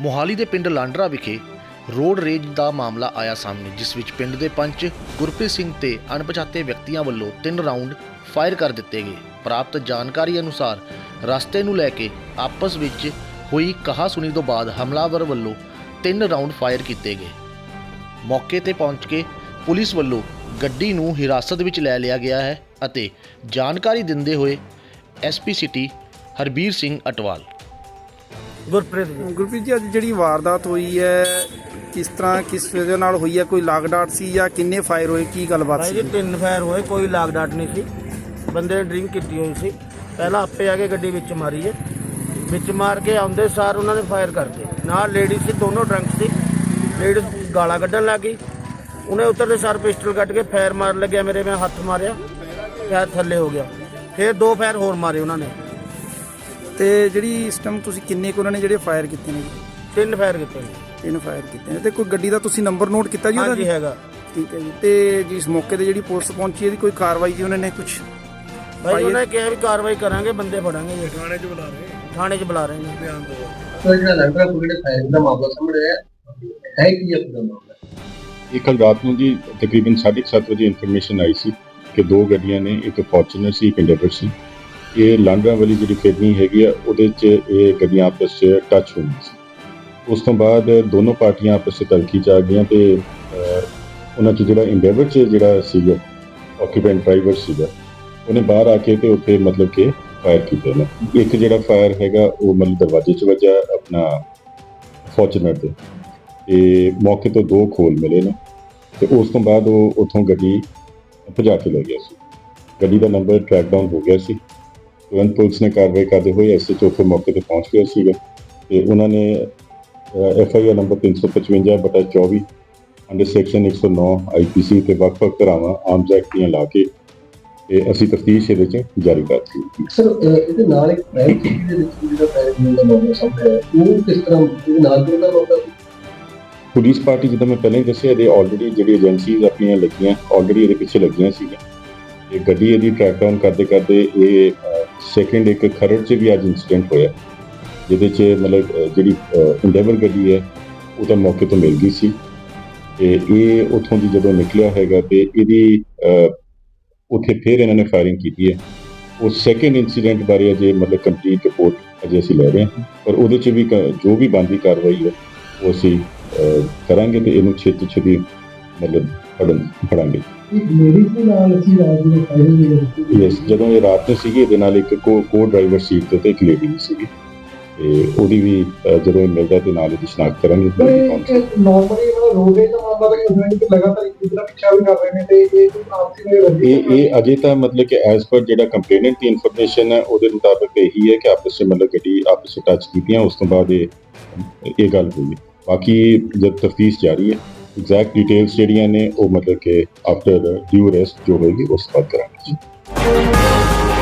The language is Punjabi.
ਮੋਹਾਲੀ ਦੇ ਪਿੰਡ ਲਾਂਡਰਾ ਵਿਖੇ ਰੋਡ ਰੇਜ ਦਾ ਮਾਮਲਾ ਆਇਆ ਸਾਹਮਣੇ, ਜਿਸ ਵਿੱਚ ਪਿੰਡ ਦੇ ਪੰਚ ਗੁਰਪ੍ਰੀਤ ਸਿੰਘ ਤੇ ਅਣਪਛਾਤੇ ਵਿਅਕਤੀਆਂ ਵੱਲੋਂ ਤਿੰਨ ਰਾਉਂਡ ਫਾਇਰ ਕਰ ਦਿੱਤੇ ਗਏ। ਪ੍ਰਾਪਤ ਜਾਣਕਾਰੀ ਅਨੁਸਾਰ ਰਸਤੇ ਨੂੰ ਲੈ ਕੇ ਆਪਸ ਵਿੱਚ ਹੋਈ ਕਹਾ ਸੁਣੀ ਤੋਂ ਬਾਅਦ ਹਮਲਾਵਰ ਵੱਲੋਂ ਤਿੰਨ ਰਾਉਂਡ ਫਾਇਰ ਕੀਤੇ ਗਏ। ਮੌਕੇ ਤੇ ਪਹੁੰਚ ਕੇ ਪੁਲਿਸ ਵੱਲੋਂ ਗੱਡੀ ਨੂੰ ਹਿਰਾਸਤ ਵਿੱਚ ਲੈ ਲਿਆ ਗਿਆ ਹੈ ਅਤੇ ਜਾਣਕਾਰੀ ਦਿੰਦੇ ਹੋਏ ਐਸਪੀ ਸਿਟੀ ਹਰਬੀਰ ਸਿੰਘ ਅਟਵਾਲ। ਗੁਰਪ੍ਰੀਤ ਜੀ। ਗੁਰਪ੍ਰੀਤ ਜੀ ਅੱਜ ਜਿਹੜੀ ਵਾਰਦਾਤ ਹੋਈ ਹੈ ਕਿਸ ਤਰ੍ਹਾਂ ਕਿਸ ਵਜ੍ਹਾ ਨਾਲ ਹੋਈ ਹੈ? ਕੋਈ ਲਾਗਡਾਟ ਸੀ ਜਾਂ ਕਿੰਨੇ ਫਾਇਰ ਹੋਏ? ਕੀ ਗੱਲਬਾਤ ਭਾਈ ਸੀ? ਜੀ ਤਿੰਨ ਫਾਇਰ ਹੋਏ ਕੋਈ ਲਾਗ ਡਾਟ ਨਹੀਂ ਸੀ। ਬੰਦੇ ਨੇ ਡਰਿੰਕ ਕੀਤੀ ਹੋਈ ਸੀ। ਪਹਿਲਾਂ ਆਪੇ ਆ ਕੇ ਗੱਡੀ ਵਿੱਚ ਮਾਰੀ ਹੈ। ਵਿੱਚ ਮਾਰ ਕੇ ਆਉਂਦੇ ਸਾਰ ਉਹਨਾਂ ਨੇ ਫਾਇਰ ਕਰਤੇ। ਨਾਲ ਲੇਡੀਜ਼ ਸੀ ਦੋਨੋਂ ਡਰੰਕ ਸੀ। ਲੇਡੀਜ਼ ਗਾਲਾਂ ਕੱਢਣ ਲੱਗੀ ਉਹਨੇ ਉੱਤਰਦੇ ਸਾਰ ਪਿਸਟਲ ਕੱਢ ਕੇ ਫਾਇਰ ਮਾਰ ਲੱਗਿਆ। ਮੇਰੇ ਮੈਂ ਹੱਥ ਮਾਰਿਆ ਫਾਇਰ ਥੱਲੇ ਹੋ ਗਿਆ। ਫਿਰ ਦੋ ਫਾਇਰ ਹੋਰ ਮਾਰੇ ਉਹਨਾਂ ਨੇ। ਤੇ ਜਿਹੜੀ ਇਸ ਟਾਈਮ ਤੁਸੀਂ ਕਿੰਨੇ ਕੁ ਉਹਨਾਂ ਨੇ ਜਿਹੜੇ ਫਾਇਰ ਕੀਤੇ ਨੇ ਜੀ? ਤਿੰਨ ਫਾਇਰ ਕੀਤੇ ਨੇ। ਤਿੰਨ ਫਾਇਰ ਕੀਤੇ ਨੇ ਤੇ ਕੋਈ ਗੱਡੀ ਦਾ ਤੁਸੀਂ ਨੰਬਰ ਨੋਟ ਕੀਤਾ ਜੀ ਉਹਦਾ ਹਾਂਜੀ ਹੈਗਾ। ਠੀਕ ਹੈ ਜੀ। ਤੇ ਜਿਸ ਮੌਕੇ ਤੇ ਜਿਹੜੀ ਪੁਲਿਸ ਪਹੁੰਚੀ ਇਹਦੀ ਕੋਈ ਕਾਰਵਾਈ ਜੀ ਉਹਨਾਂ ਨੇ ਕੁਝ ਭਾਈ ਉਹਨਾਂ ਨੇ ਕਿਹਾ ਵੀ ਕਾਰਵਾਈ ਕਰਾਂਗੇ ਬੰਦੇ ਫੜਾਂਗੇ ਜੀ। ਥਾਣੇ 'ਚ ਬੁਲਾ ਰਹੇ। ਥਾਣੇ 'ਚ ਬੁਲਾ ਰਹੇ ਨੇ। ਬਿਆਨ ਦੋ ਸਰ ਜਿਹੜਾ ਲੰਡਰਾ ਪੁਲਿਸ ਦੇ ਫਾਇਰਿੰਗ ਦਾ ਮਾਮਲਾ ਸਾਹਮਣੇ ਆਇਆ ਹੈ ਕੀ ਇਹ ਪੂਰਾ ਮਾਮਲਾ? ਇਹ ਕੱਲ ਰਾਤ ਨੂੰ ਜੀ ਤਕਰੀਬਨ 7:30 ਵਜੇ ਇਨਫੋਰਮੇਸ਼ਨ ਆਈ ਸੀ ਕਿ ਦੋ ਗੱਡੀਆਂ ਨੇ ਇੱਕ ਫੋਰਚੂਨਰ ਸੀ ਇੱਕ ਇੰਡੈਵਰ ਸੀ। ਇਹ ਲਾਂਡਰਾ ਵਾਲੀ ਜਿਹੜੀ ਖੇਡਣੀ ਹੈਗੀ ਆ, ਉਹਦੇ 'ਚ ਇਹ ਗੱਡੀਆਂ ਆਪਸ 'ਚ ਟੱਚ ਹੋਈਆਂ ਸੀ। ਉਸ ਤੋਂ ਬਾਅਦ ਦੋਨੋਂ ਪਾਰਟੀਆਂ ਆਪਸ 'ਚ ਤਲਕੀ 'ਚ ਆ ਗਈਆਂ ਤੇ ਉਹਨਾਂ 'ਚ ਜਿਹੜਾ ਇੰਡੈਵਰ 'ਚ ਜਿਹੜਾ ਸੀਗਾ ਆਕੂਪੈਂਟ ਡਰਾਈਵਰ ਸੀਗਾ, ਉਹਨੇ ਬਾਹਰ ਆ ਕੇ ਤੇ ਉੱਥੇ ਮਤਲਬ ਕਿ ਫਾਇਰ ਕੀਤੇ ਨੇ ਇੱਕ ਜਿਹੜਾ ਫਾਇਰ ਹੈਗਾ, ਉਹ ਮਤਲਬ ਦਰਵਾਜ਼ੇ 'ਚ ਵੱਜਾ ਆਪਣਾ ਫੋਰਚੂਨਰ ਤੇ ਤੇ ਮੌਕੇ ਤੋਂ ਦੋ ਖੋਲ ਮਿਲੇ ਨੇ ਤੇ ਉਸ ਤੋਂ ਬਾਅਦ ਉਹ ਉੱਥੋਂ ਗੱਡੀ ਭਜਾ ਕੇ ਲੈ ਗਿਆ ਸੀ। ਗੱਡੀ ਦਾ ਨੰਬਰ ਟਰੈਕ ਡਾਊਨ ਹੋ ਗਿਆ ਸੀ। ਤੁਰੰਤ ਪੁਲਿਸ ਨੇ ਕਾਰਵਾਈ ਕਰਦੇ ਹੋਏ ਐਸਐਚਓ ਫਿਰ ਮੌਕੇ ਤੇ ਪਹੁੰਚ ਗਿਆ ਸੀਗਾ ਤੇ ਉਹਨਾਂ ਨੇ ਐਫ ਆਈ ਆਰ ਨੰਬਰ 355 ਬਟਾ 24 ਅੰਡਰ ਸੈਕਸ਼ਨ 109 ਆਈਪੀਸੀ ਤੇ ਵੱਖ-ਵੱਖ ਧਾਰਾਵਾਂ ਆਰਮਸ ਐਕਟ ਦੀਆਂ ਲਾ ਕੇ ਤੇ ਅਸੀਂ ਤਫਤੀਸ਼ ਇਹਦੇ ਚ ਜਾਰੀ ਕਰ ਦਿੱਤੀ। ਸਰ ਇਹਦੇ ਨਾਲ ਇੱਕ ਪ੍ਰਾਈਵੇਟ ਸਿਟੀ ਦੇ ਵਿੱਚ ਜਿਹੜਾ ਫਾਇਰਿੰਗ ਦਾ ਮਾਮਲਾ ਸਾਹਮਣੇ ਆਇਆ ਉਹ ਕਿਸ ਤਰ੍ਹਾਂ ਇਹਦੇ ਨਾਲ ਜੁੜਦਾ ਮਾਮਲਾ ਪੁਲਿਸ ਪਾਰਟੀ ਜਿੱਦਾਂ ਮੈਂ ਪਹਿਲਾਂ ਹੀ ਦੱਸਿਆ ਇਹਦੇ ਆਲਰੇਡੀ ਜਿਹੜੀ ਏਜੰਸੀਜ਼ ਆਪਣੀਆਂ ਲੱਗੀਆਂ ਆਲਰੇਡੀ ਇਹਦੇ ਪਿੱਛੇ ਲੱਗੀਆਂ ਸੀਗੀਆਂ। ਇਹ ਗੱਡੀ ਇਹਦੀ ਟਰੈਕ ਡਾਊਨ ਕਰਦੇ ਕਰਦੇ ਇਹ ਸੈਕਿੰਡ ਇੱਕ ਖਰੜ 'ਚ ਵੀ ਅੱਜ ਇਨਸੀਡੈਂਟ ਹੋਇਆ। ਜਿਹਦੇ 'ਚ ਮਤਲਬ ਜਿਹੜੀ ਇੰਡੈਵਰ ਗੱਡੀ ਹੈ ਉਹ ਤਾਂ ਮੌਕੇ ਤੋਂ ਮਿਲ ਗਈ ਸੀ। ਤੇ ਇਹ ਉੱਥੋਂ ਦੀ ਜਦੋਂ ਨਿਕਲਿਆ ਹੈਗਾ ਤੇ ਇਹਦੀ ਅਹ, ਉੱਥੇ ਫਿਰ ਇਹਨਾਂ ਨੇ ਫਾਇਰਿੰਗ ਕੀਤੀ ਹੈ। ਉਹ ਸੈਕਿੰਡ ਇਨਸੀਡੈਂਟ ਬਾਰੇ ਅਜੇ ਮਤਲਬ ਕੰਪਲੀਟ ਰਿਪੋਰਟ ਅਜੇ ਅਸੀਂ ਲੈ ਰਹੇ ਹਾਂ। ਪਰ ਉਹਦੇ 'ਚ ਵੀ ਕ- ਜੋ ਵੀ ਬੰਦੀ ਕਾਰਵਾਈ ਹੈ ਉਹ ਅਸੀਂ ਕਰਾਂਗੇ ਤੇ ਇਹਨੂੰ ਛੇਤੀ ਛੇਤੀ ਮਤਲਬ ਫੜਨ ਫੜਾਂਗੇ। ਇੱਕ ਲੇਡੀਜ਼ ਦੇ ਨਾਲ ਅਸੀਂ ਰਾਜ ਦੇ ਫਾਇਰਿੰਗ ਦੇ ਵਿੱਚ ਯੈਸ ਜਦੋਂ ਇਹ ਰਾਤ ਨੂੰ ਸੀਗੀ ਇਹਦੇ ਨਾਲ ਇੱਕ ਕੋ ਕੋ ਡਰਾਈਵਰ ਸੀਟ ਤੇ ਤੇ ਇੱਕ ਲੇਡੀ ਵੀ ਸੀਗੀ ਤੇ ਉਹਦੀ ਵੀ ਜਦੋਂ ਇਹ ਮਿਲਦਾ ਤੇ ਨਾਲ ਇਹਦੀ ਸ਼ਨਾਖਤ ਕਰਾਂਗੇ। ਨਾਰਮਲੀ ਇਹਨਾਂ ਰੋਡ ਦੇ ਮਾਮਲਾ ਤਾਂ ਨਹੀਂ ਹੁੰਦਾ ਕਿ ਲਗਾਤਾਰ ਇੱਕ ਦੂਜੇ ਦਾ ਪਿੱਛਾ ਵੀ ਕਰ ਰਹੇ ਨੇ ਤੇ ਇਹ ਆਪਸੀ ਵੱਡੀ ਇਹ ਇਹ ਅਜੇ ਤਾਂ ਮਤਲਬ ਕਿ ਐਸ ਪਰ ਜਿਹੜਾ ਕੰਪਲੇਨੈਂਟ ਦੀ ਇਨਫੋਰਮੇਸ਼ਨ ਹੈ ਉਹਦੇ ਮੁਤਾਬਕ ਇਹੀ ਹੈ ਕਿ ਆਪਸ ਵਿੱਚ ਮਤਲਬ ਗੱਡੀ ਆਪਸ ਵਿੱਚ ਟੱਚ ਕੀਤੀਆਂ ਉਸ ਤੋਂ ਬਾਅਦ ਇਹ ਇਹ ਗੱਲ ਹੋਈ। ਬਾਕੀ ਜਦ ਤਫਤੀਸ਼ ਜਾਰੀ ਹੈ ਐਗਜ਼ੈਕਟ ਡਿਟੇਲਸ ਜਿਹੜੀਆਂ ਨੇ ਉਹ ਮਤਲਬ ਕਿ ਆਫਟਰ ਡਿਊ ਰੈਸਟ ਜੋ ਹੋਏਗੀ ਉਸ ਤੋਂ ਬਾਅਦ ਕਰਾਂਗੇ ਜੀ।